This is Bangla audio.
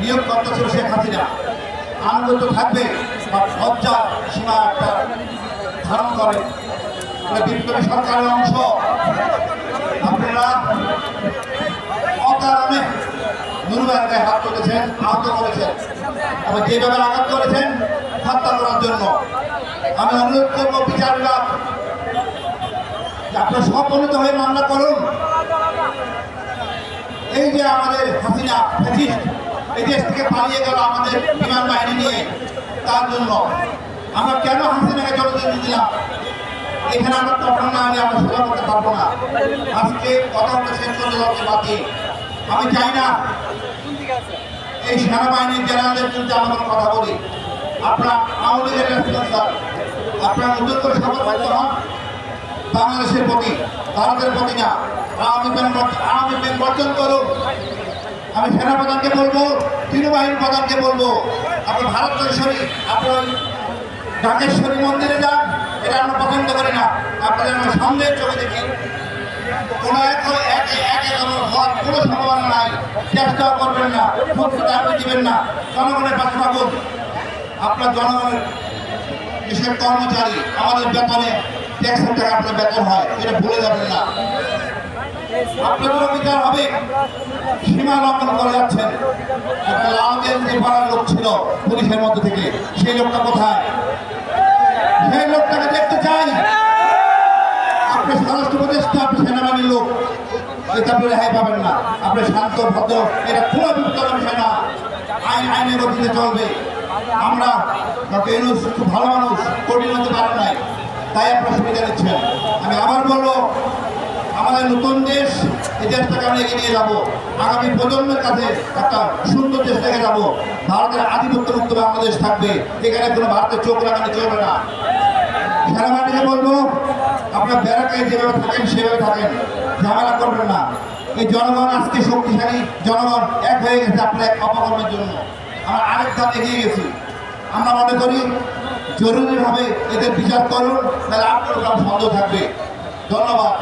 নিয়োগকর্তা ছিল শেখ হাসিনা। তো থাকবে, বা লজ্জার সীমা একটা ধারণ করে। বিপ্লবী সরকারের অংশ। আপনারা অকারণে নুরুবের গায়ে হাত করেছেন আহত করেছেন। এবং যেভাবে আঘাত করেছেন, হত্যা করার জন্য। আমি অনুরোধ করব বিচার বিভাগ আপনারা সম্পন্নিত হয়ে মামলা করুন। এই যে আমাদের হাসিনা ফ্যাসিস্ট, এই দেশ থেকে পালিয়ে গেল আমাদের বিমান বাহিনী নিয়ে, তার জন্য। আমরা কেন হাসিনাকে জনগণ দিলাম? এখানে আমরা তখন না আনি আমরা সেবা করতে পারব না। আজকে কথা আমরা শেষ করে যাচ্ছে বাকি। আমি চাই না এই সেনাবাহিনীর জেনারেলের বিরুদ্ধে আমরা কথা বলি। আপনার আওয়ামী লীগের লেফটেন্যান্ট স্যার আপনার নতুন করে করতে হন। বাংলাদেশের প্রতি, ভারতের প্রতি না। আওয়ামী ব্যাংক বর্জন করুন আমি সেনাপ্রধানকে বলব তৃণবাহিনী প্রধানকে বলব, আপনি ভারতেশ্বরী আপনার ঢাকেশ্বরী মন্দিরে যান, এটা আমরা পছন্দ করি না। আপনাদের আমরা সন্দেহের চোখে দেখি। কোনো এক এক এক হওয়ার কোনো সম্ভাবনা নাই। চেষ্টাও করবেন না মুক্তিটা আপনি দিবেন না। জনগণের পাশে থাকুন। আপনার জনগণের দেশের কর্মচারী আমাদের বেতনে ট্যাক্সের টাকা আপনার বেতন হয়, এটা ভুলে যাবেন না। আপনাদেরও বিচার হবে? সীমা লঙ্ঘন করে যাচ্ছেন। লালদের যে পাড়ার লোক ছিল পুলিশের মধ্যে থেকে। সেই লোকটা কোথায়? সেই লোকটাকে দেখতে চাই। আপনি স্বরাষ্ট্র উপদেষ্টা, আপনি সেনাবাহিনীর লোক। এটা আপনি রেহাই পাবেন না। আপনি শান্ত, ভদ্র, এটা কোনো বিপদ বিষয় না। আইন, আইনের গতিতে চলবে। আমরা ডক্টর খুব ভালো মানুষ, কঠিন হতে পারেন নাই। তাই আপনার সুবিধা নিচ্ছেন। আমি আবার বলব, আমাদের নতুন দেশটাকে আমরা এগিয়ে নিয়ে যাব। আগামী প্রজন্মের কাছে একটা সুন্দর দেশ থেকে যাব। ভারতের আধিপত্য মুক্ত বাংলাদেশ থাকবে। এখানে কোনো ভারতের চোখ লাগানো চলবে না। সেনাবাহিনীকে বলব, আপনার ব্যারাকে যেভাবে থাকেন, সেভাবে থাকেন। ঝামেলা করবেন না। এই জনগণ আজকে শক্তিশালী। জনগণ এক হয়ে গেছে আপনার এক অপকর্মের জন্য। আমরা আরেক ধাপ এগিয়ে গেছি। আমরা মনে করি, জরুরিভাবে এদের বিচার করুন, তাহলে আপনার সন্দেহ থাকবে। ধন্যবাদ।